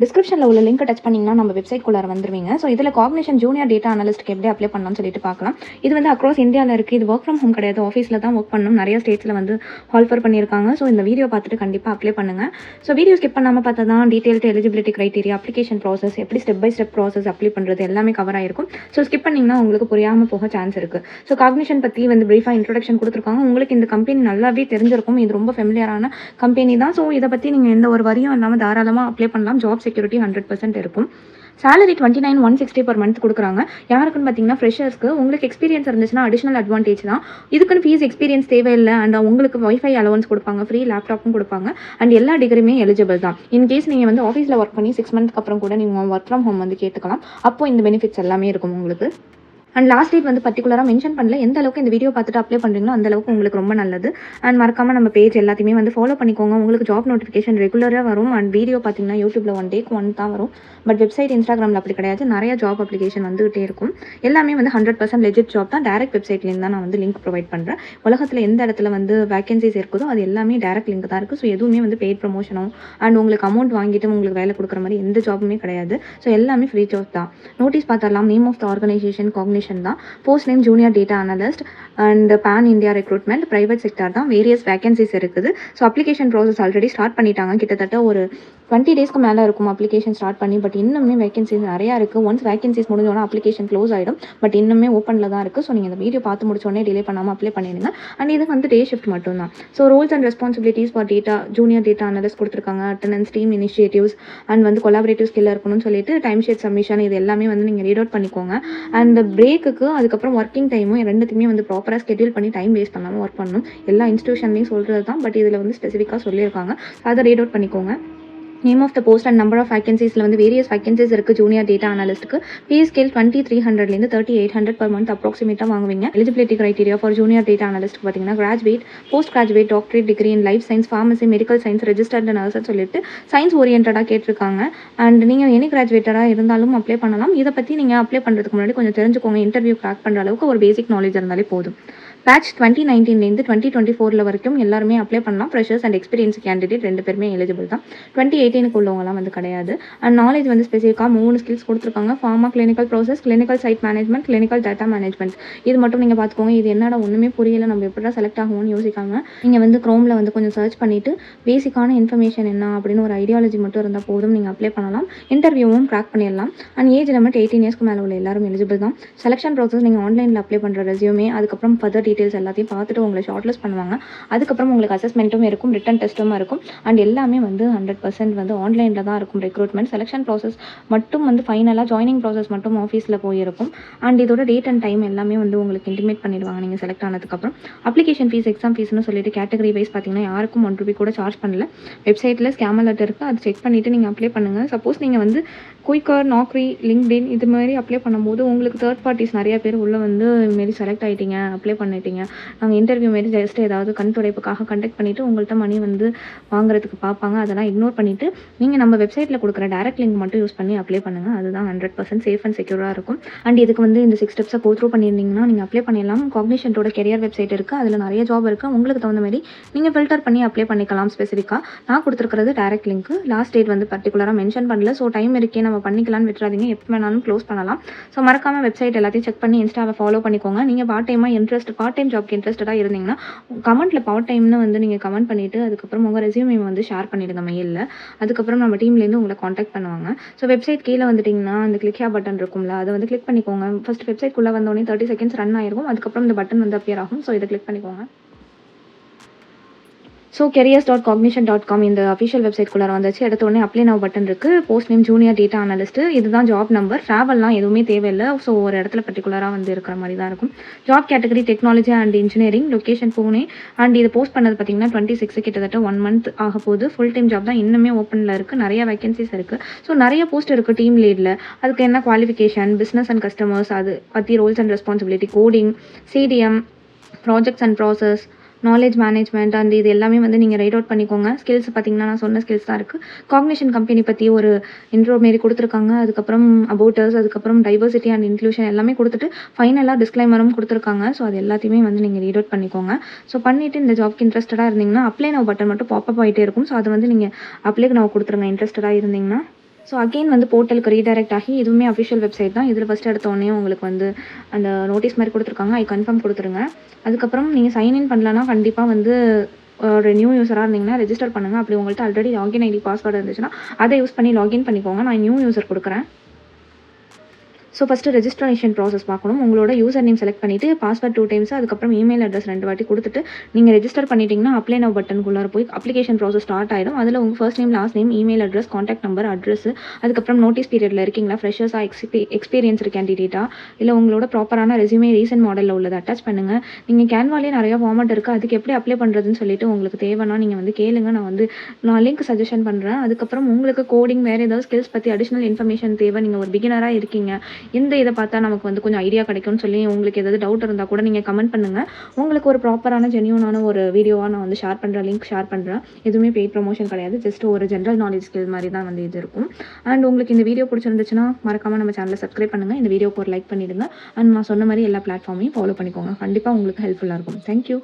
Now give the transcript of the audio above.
டிஸ்கிரிப்ஷனில் உள்ள link touch பண்ணிங்கன்னா நம்ம வெப்சைட் குள்ளார வந்துருவீங்க. ஸோ இதில் காக்னிஷன் ஜூனியர் டேட்டா அனலிஸ்ட்க்கு எப்படி அப்ளை பண்ணலாம்னு சொல்லிட்டு பார்க்கலாம். இது வந்து அக்ராஸ் இந்தியாவில் இருக்குது இது ஒர்க் ஃப்ரம் ஹோம் கிடையாது. ஆஃபீஸில் தான் ஒர்க் பண்ணணும். நிறைய ஸ்டேட்ஸில் வந்து ஆல்ஃபர் பண்ணியிருக்காங்க. ஸோ இந்த வீடியோ பார்த்துட்டு கண்டிப்பாக அப்ளை பண்ணுங்கள் ஸோ வீடியோ ஸ்கிப் பண்ணாமல் பார்த்தா தான் detailed eligibility criteria application process எப்படி step by step process apply பண்ணுறது எல்லாமே கவர் ஆயிருக்கும். ஸோ ஸ்கிப் பண்ணிங்கன்னா உங்களுக்கு புரியாமல் போக சான்ஸ் இருக்குது ஸோ காக்னிஷன் பற்றி வந்து ப்ரீஃபாக இன்ட்ரொடக்ஷன் கொடுத்துருக்காங்க. உங்களுக்கு இந்த கம்பெனி நல்லாவே தெரிஞ்சிருக்கும். இது ரொம்ப ஃபெமிலியரான கம்பெனி தான். ஸோ இதை பற்றி நீங்கள் எந்த ஒரு வரியும் இல்லாமல் தாராளமாக அப்ளை பண்ணலாம். ஜாப்ஸ் செக்யூரிட்டி ஹண்ட்ரட் பர்சன்ட் இருக்கும். Salary twenty nine one sixty per month கொடுக்குறாங்க. யாருக்குன்னு பார்த்தீங்கன்னா ஃப்ரெஷர்ஸ்க்கு உங்களுக்கு எக்ஸ்பீரியன்ஸ் இருந்துச்சுன்னா அடிஷனல் அட்வான்டேஜ் தான். இதுக்குன்னு ஃபீஸ் எக்ஸ்பீரியன்ஸ் தேவையில்லை. அண்ட் uh, உங்களுக்கு ஒய்ஃபை அலவன்ஸ் கொடுப்பாங்க. ஃப்ரீ லேப்டாப்பும் கொடுப்பாங்க. அண்ட் எல்லா டிகிரியுமே எலிஜிபிள் தான். இன் கேஸ் நீங்கள் வந்து ஆஃபீஸில் ஒர்க் பண்ணி சிக்ஸ் மந்த்க்கு அப்புறம் கூட நீங்கள் ஒர்க் ஃப்ரம் ஹோம் வந்து கேட்டுக்கலாம். அப்போ இந்த பெனிஃபிட்ஸ் எல்லாமே இருக்கும் உங்களுக்கு. அண்ட் லாஸ்ட் டேட் வந்து பர்டிகுலராக மென்ஷன் பண்ணல. எந்த அளவுக்கு இந்த வீடியோ பார்த்துட்டு அப்ளை பண்ணுறீங்களோ அந்த அளவுக்கு உங்களுக்கு ரொம்ப நல்லது. அண்ட் மறக்காம நம்ம பேஜ் எல்லாத்தையுமே வந்து ஃபாலோ பண்ணிக்கோங்க. உங்களுக்கு ஜாப் நோட்டிஃபிகேஷன் ரெகுலராக வரும். அண்ட் வீடியோ பார்த்தீங்கன்னா யூடியூப்ல ஒன் டேக்கு ஒன் தான் வரும். பட் வெப்சைட் இன்ஸ்டாகிராமில் அப்படி கிடையாது. நிறைய ஜாப் அப்ளிகேஷன் வந்துகிட்டே இருக்கும். எல்லாமே வந்து ஹண்ட்ரட் பர்சன்ட் லெஜிட் ஜாப் தான். டேரக்ட் வெப்சைட்லேருந்து தான் நான் வந்து லிங்க் ப்ரொவைட் பண்ணுறேன் உலகத்தில் எந்த இடத்துல வந்து வேகன்சிஸ் இருக்குதோ அது எல்லாமே டேரக்ட் லிங்க் தான் இருக்குது ஸோ எதுவுமே வந்து பெய்ட் ப்ரொமோஷனோ அண்ட் உங்களுக்கு அமௌண்ட் வாங்கிட்டு உங்களுக்கு வேலை கொடுக்குற மாதிரி எந்த ஜாபுமே கிடையாது. ஸோ எல்லாமே ஃப்ரீ ஜாப் தான். Notice பார்த்தாலாம் name of the organisation admission தான். Post name junior data analyst and pan India recruitment private sector தான். வேரியஸ் வேகன்சிஸ் இருக்குது. So application process already start பண்ணிட்டாங்க. கிட்டத்தட்ட ஒரு டுவெண்ட்டி டேஸ்க்கு மேலே இருக்கும் அப்ளிகேஷன் ஸ்டார்ட் பண்ணி பட் இன்னுமே வேகன்சிஸ் நிறையா இருக்குது ஒன்ஸ் வேகன்சிஸ் முடிஞ்சோன்னா அப்ளிகேஷன் க்ளோஸ் ஆகிடும் பட் இன்னுமே ஓப்பனில் தான் இருக்குது ஸோ நீங்கள் இந்த வீடியோ பார்த்து முடிச்சோடனே டிலே பண்ணாமல் அப்ளை பண்ணிடுங்க. அண்ட் இது வந்து டே ஷிஃப்ட் மட்டும் தான். So roles and responsibilities for data junior data analyst கொடுத்துருக்காங்க. அட்டனன்ஸ் டீம் இனிஷியேட்டிவ்ஸ் அண்ட் வந்து கொலாபரேட்டிவ் ஸ்கில் இருக்கணும்னு சொல்லிட்டு டைம் ஷீட் சப்மிஷன் இது எல்லாமே வந்து நீங்கள் ரீட் அவுட் பண்ணிக்கோங்க. அண்ட் பிரேக்குக்கு அதுக்கப்புறம் ஒர்க்கிங் டைமும் ரெண்டுத்துக்குமே வந்து ப்ராப்பராக ஸ்கெடியூல் பண்ணி டைம் வேஸ்ட் பண்ணாமல் ஒர்க் பண்ணணும். எல்லா இன்ஸ்டியூஷன்லையும் சொல்கிறது தான் பட் இதில் வந்து ஸ்பெசிஃபிக்காக சொல்லியிருக்காங்க. அதை ரீட் அவுட் பண்ணிக்கோங்க. Name of the post and number of வேகன்சிஸில் வந்து வேரியஸ் வேகன்சிஸ் இருக்குது ஜூனியர் டேட்டா அனலிஸ்ட்டுக்கு பே ஸ்கேல் டுவெண்ட்டி த்ரீ ஹண்ட்ரட்லேருந்து thirty eight hundred per month அப்ராக்சிமேட்டாக வாங்குவீங்க. Eligibility criteria for junior data analyst பார்த்தீங்கன்னா graduate post graduate doctorate degree in life science pharmacy medical science registered நர்ஸ்னு சொல்லிட்டு science ஓரியன்டாக கேட்டிருக்காங்க. And நீங்கள் any கிராஜுவேட்டராக இருந்தாலும் அப்ளை பண்ணலாம். இதை பற்றி நீங்கள் அப்ளை பண்ணுறதுக்கு முன்னாடி கொஞ்சம் தெரிஞ்சுக்கோங்க. இன்டர்வியூ கிராக் பண்ணுற அளவுக்கு ஒரு பேசிக் நாலேஜ் இருந்தாலே போதும். பேட்ச் டுவெண்ட்டி நைன்டீன்லேருந்து டுவெண்ட்டி டுவெண்ட்டி ஃபோரில் வரைக்கும் எல்லாருமே அப்ளை பண்ணலாம். ஃப்ரெஷர்ஸ் அண்ட் எக்ஸ்பீரியன்ஸ் கேண்டிடேட் ரெண்டு பேருமே எலிஜிபிள் தான். டுவெண்ட்டி எயிட்டீனுக்கு உள்ளவங்கலாம் வந்து கிடையாது. அண்ட் நாலேஜ் வந்து ஸ்பெசிஃபிக்காக மூணு ஸ்கில்ஸ் கொடுத்துருக்காங்க. Pharma clinical process clinical site management clinical data management இது மட்டும் நீங்கள் பார்த்துக்கோங்க. இது என்னடா ஒன்றுமே புரியல. நம்ம எப்படா செலக்ட் ஆகும்னு யோசிக்காங்க நீங்கள் வந்து க்ரோமில் வந்து கொஞ்சம் சர்ச் பண்ணிவிட்டு பேசிக்கான இன்ஃபர்மேஷன் என்ன அப்படின்னு ஒரு ஐடியாலஜி மட்டும் இருந்தால் போதும். நீங்கள் அப்ளை பண்ணலாம். இன்டர்வியூவும் க்ராக் பண்ணிடலாம். அண்ட் ஏஜ் லிமிட் எயிட்டீன் இயர்ஸ்க்கு மேலே உள்ள எல்லாரும் எலிஜிபிள் தான். செலெக்ஷன் ப்ராசஸ் நீங்கள் ஆன்லைனில் அப்ளை பண்ணுற ரெசியூமே அதுக்கப்புறம் ஃபர்தர் டீட்டெயில்ஸ் எல்லாத்தையும் பார்த்துட்டு உங்களை ஷார்ட்லிஸ்ட் பண்ணுவாங்க. அதுக்கப்புறம் உங்களுக்கு அசஸ்மெண்ட்டும் இருக்கும் ரிட்டன் டெஸ்ட்டும் இருக்கும். அண்ட் எல்லாமே வந்து ஹண்ட்ரட் பர்சன்ட் வந்து ஆன்லைனில் தான் இருக்கும். ரெக்ரூட்மெண்ட் செலக்ஷன் ப்ராசஸ் மட்டும் வந்து ஃபைனலாக ஜாயினிங் ப்ராசஸ் மட்டும் ஆஃபீஸில் போயிருக்கும். அண்ட் இதோட டேட் அண்ட் டைம் எல்லாமே வந்து உங்களுக்கு இன்டிமேட் பண்ணிடுவாங்க. நீங்கள் செலக்ட் ஆனதுக்கப்புறம். அப்ளிகேஷன் ஃபீஸ் எக்ஸாம் ஃபீஸ்னு சொல்லிட்டு கேட்டகரி வைஸ் பார்த்தீங்கன்னா யாருக்கும் ஒன் ருபி கூட சார்ஜ் பண்ணல. வெப்சைட்டில் ஸ்கேம் அலர்ட் இருக்குது அது செக் பண்ணிவிட்டு நீங்கள் அப்ளை பண்ணுங்கள் சப்போஸ் நீங்கள் வந்து குயிக்கர் நாக்ரி லிங்க்டின் இது மாதிரி அப்ளை பண்ணும்போது உங்களுக்கு தேர்ட் பார்ட்டிஸ் நிறைய பேர் உள்ளே வந்து இதுமாரி செலக்ட் ஆகிட்டீங்க அப்ளை பண்ணிட்டீங்க. நாங்கள் இன்டர்வியூ மாரி ஜஸ்ட் ஏதாவது கண் துடைப்புக்காக கண்டக்ட் பண்ணிவிட்டு உங்கள்கிட்ட மணி வந்து வாங்குறதுக்கு பார்ப்பாங்க அதெல்லாம் இக்னோர் பண்ணிவிட்டு நீங்கள் நம்ம வெப்சைட்டில் கொடுக்குற டேரக்ட் லிங்க் மட்டும் யூஸ் பண்ணி அப்ளை பண்ணுங்கள் அதுதான் ஹண்ட்ரட் பர்சன்ட் சேஃப் அண்ட் செக்யூராக இருக்கும். அண்ட் இதுக்கு வந்து இந்த சிக்ஸ் ஸ்டெப்ஸை கோ த்ரூ பண்ணியிருந்தீங்கன்னா நீங்கள் அப்ளை பண்ணிடலாம். காக்னிஷன்ட்டோட கெரியர் வெப்சைட் இருக்குது அதில் நிறைய ஜாப் இருக்குது உங்களுக்கு தகுந்த மாதிரி நீங்கள் ஃபில்டர் பண்ணி அப்ளை பண்ணிக்கலாம் ஸ்பெசிஃபிக்காக நான் கொடுத்துருக்கிறது டேரக்ட் லிங்க் லாஸ்ட் டேட் வந்து பர்டிகுலராக மென்ஷன் பண்ணல. ஸோ டைம் இருக்கே. நம்ம பண்ணிக்கலாம்னு விட்டுறாதீங்க. எப்போ வேணாலும் க்ளோஸ் பண்ணலாம். ஸோ மறக்காம வெப்சைட் எல்லாத்தையும் செக் பண்ணி இன்ஸ்டாவை ஃபாலோ பண்ணிக்கோங்க. நீங்கள் பார்ட் டைமாக இன்ட்ரெஸ்ட் பார்ட் டைம் ஜாப்க்கு இன்ட்ரெஸ்டடாக இருந்தீங்கன்னா கமெண்ட்டில் பார்ட் டைம்னு வந்து நீங்கள் கமெண்ட் பண்ணிவிட்டு அதுக்கப்புறம் உங்கள் ரெசியூமே வந்து ஷேர் பண்ணிடுங்க மெயிலில் அதுக்கப்புறம் நம்ம டீம்லேருந்து உங்களை காண்டாக்ட் பண்ணுவாங்க. ஸோ வெப்சைட் கீழே வந்துட்டிங்கன்னா அந்த கிளிக் பட்டன் இருக்கும்ல அதை வந்து கிளிக் பண்ணிக்கோங்க. ஃபஸ்ட் வெப்சைட் குள்ளே வந்தோடனே தேர்ட்டி செகண்ட்ஸ் ரன் ஆயிருக்கும். அதுக்கப்புறம் இந்த பட்டன் வந்து அப்பியர் ஆகும். ஸோ இதை கிளிக் பண்ணிக்கோங்க. So careers dot Cognizant dot com இந்த அஃபிஷியல் வெப்சைட்குள்ளார வந்துச்சு. எடுத்த உடனே அப்ளை நவ் பட்டன் இருக்குது post name junior data analyst இதுதான் ஜாப் நம்பர் ட்ராவல்லாம் எதுவுமே தேவையில்லை. ஸோ ஒரு இடத்துல பர்டிகுலராக வந்து இருக்கிற மாதிரி தான் இருக்கும். Job category technology and engineering location Pune and இது போஸ்ட் பண்ணது பார்த்தீங்கன்னா டுவெண்ட்டி சிக்ஸ் கிட்டத்தட்ட ஒன் மந்த் ஆக போகுது. ஃபுல் டைம் ஜாப் தான் இன்னுமே ஓப்பனில் இருக்குது நிறைய வேகன்சிஸ் இருக்குது ஸோ நிறைய போஸ்ட் இருக்குது டீம் லீடில் அதுக்கு என்ன குவாலிஃபிகேஷன் பிஸ்னஸ் அண்ட் கஸ்டமர்ஸ் அது பற்றி roles and responsibility coding CDM projects and process knowledge management and இது எல்லாமே வந்து நீங்கள் ரைட் அவுட் பண்ணிக்கோங்க. ஸ்கில்ஸ் பார்த்தீங்கன்னா நான் சொன்ன ஸ்கில்ஸ் தான் இருக்குது காக்னிஷன் கம்பெனி பற்றி ஒரு இன்ட்ரோ மாரி கொடுத்துருக்காங்க. அதுக்கப்புறம் அபோட்டர்ஸ் அதுக்கப்புறம் டைவர்சிட்டி அண்ட் இன்க்ளூஷன் எல்லாமே கொடுத்துட்டு ஃபைனலாக டிஸ்க்ளைமரும் கொடுத்துருக்காங்க. ஸோ அது எல்லாத்தையுமே வந்து நீங்கள் ரீட் அவுட் பண்ணிக்கோங்க. ஸோ பண்ணிவிட்டு இந்த ஜாப்க்கு இன்ட்ரெஸ்டடாக இருந்தீங்கன்னா அப்ளை நவ் பட்டன் மட்டும் பாப்பப் ஆகிட்டே இருக்கும். ஸோ அதை வந்து நீங்கள் அப்ளைக்கு நான் கொடுத்துருங்க. இன்ட்ரெஸ்டடாக இருந்தீங்கன்னா. ஸோ அகெயின் வந்து போர்ட்டலுக்கு ரீடைரக்ட் ஆகி இதுவுமே அஃபிஷியல் வெப்சைட் தான். இதில் ஃபஸ்ட் எடுத்தோடனே உங்களுக்கு வந்து அந்த நோட்டீஸ் மாதிரி கொடுத்துருக்காங்க. ஐ கன்ஃபார்ம் கொடுத்துருங்க. அதுக்கப்புறம் நீங்கள் சைன்இன் பண்ணலன்னா கண்டிப்பாக வந்து ஒரு நியூ யூஸராக இருந்தீங்கன்னா ரெஜிஸ்டர் பண்ணுங்கள் அப்படி உங்கள்கிட்ட ஆல்ரெடி லாகின் ஐடி பாஸ்வேர்டு இருந்துச்சுன்னா அதை யூஸ் பண்ணி லாகின் பண்ணிக்கோங்க. நான் நியூ யூசர் கொடுக்குறேன். ஸோ ஃபஸ்ட்டு ரெஜிஸ்ட்ரேஷன் ப்ராசஸ் பார்க்கணும். உங்களோட யூசர் நேம் செலக்ட் பண்ணிவிட்டு பாஸ்வேர்ட் டூ டைம்ஸ் அதுக்கப்புறம் இமெயில் அட்ரஸ் ரெண்டு வாட்டி கொடுத்துட்டு நீங்கள் ரெஜிஸ்டர் பண்ணிட்டீங்கன்னா அப்ளை நவ் பட்டனுக்குள்ளார போய் அப்ளிகேஷன் ப்ராசஸ் ஸ்டார்ட் ஆகிடும் அதில் உங்கள் first name last name email address contact number address அதுக்கப்புறம் நோட்டீஸ் பீரியடில் இருக்கீங்களா? ஃப்ரெஷர்ஸாக எக்ஸ்பீ எக்ஸ்பீரியன்ஸ் கேண்டிடேட்டா இல்லை உங்களோட ப்ராப்பரான ரெஸ்யூமே ரீசன்ட் மாடலில் உள்ளதை அட்டாச் பண்ணுங்கள் நீங்கள் கேன்வாலே நிறையா ஃபார்மட் இருக்குது அதுக்கு எப்படி அப்ளை பண்ணுறதுன்னு சொல்லிட்டு உங்களுக்கு தேவைன்னா நீங்கள் வந்து கேளுங்க. நான் வந்து நான் லிங்க் சஜஷன் பண்ணுறேன் அதுக்கப்புறம் உங்களுக்கு கோடிங் வேறு ஏதாவது ஸ்கில்ஸ் பற்றி அடிஷ்னல் இன்ஃபர்மேஷன் தேவை நீங்கள் ஒரு பிகினராக இருக்கீங்க. எந்த இதை பார்த்தா நமக்கு வந்து கொஞ்சம் ஐடியா கிடைக்கும்னு சொல்லி உங்களுக்கு ஏதாவது டவுட் இருந்தால் கூட நீங்கள் கமெண்ட் பண்ணுங்கள் உங்களுக்கு ஒரு ப்ராப்பரான ஜென்யூனான ஒரு வீடியோவாக நான் வந்து ஷேர் பண்ணுறேன் லிங்க் ஷேர் பண்ணுறேன் எதுவுமே பெய்ட் ப்ரமோஷன் கிடையாது. ஜஸ்ட் ஒரு ஜென்ரல் நாலேஜ் ஸ்கில் மாதிரி தான் வந்து இது இருக்கும். அண்ட் உங்களுக்கு இந்த வீடியோ பிடிச்சிருந்துச்சுன்னா மறக்காமல் நம்ம சேனலை சப்ஸ்கிரைப் பண்ணுங்கள் இந்த வீடியோக்கு ஒரு லைக் பண்ணிவிடுங்க அண்ட் நான் சொன்ன மாதிரி எல்லா பிளாட்ஃபார்மையும் ஃபாலோ பண்ணிக்கோங்க. கண்டிப்பாக உங்களுக்கு ஹெல்ப்ஃபுல்லாக இருக்கும். தேங்க்யூ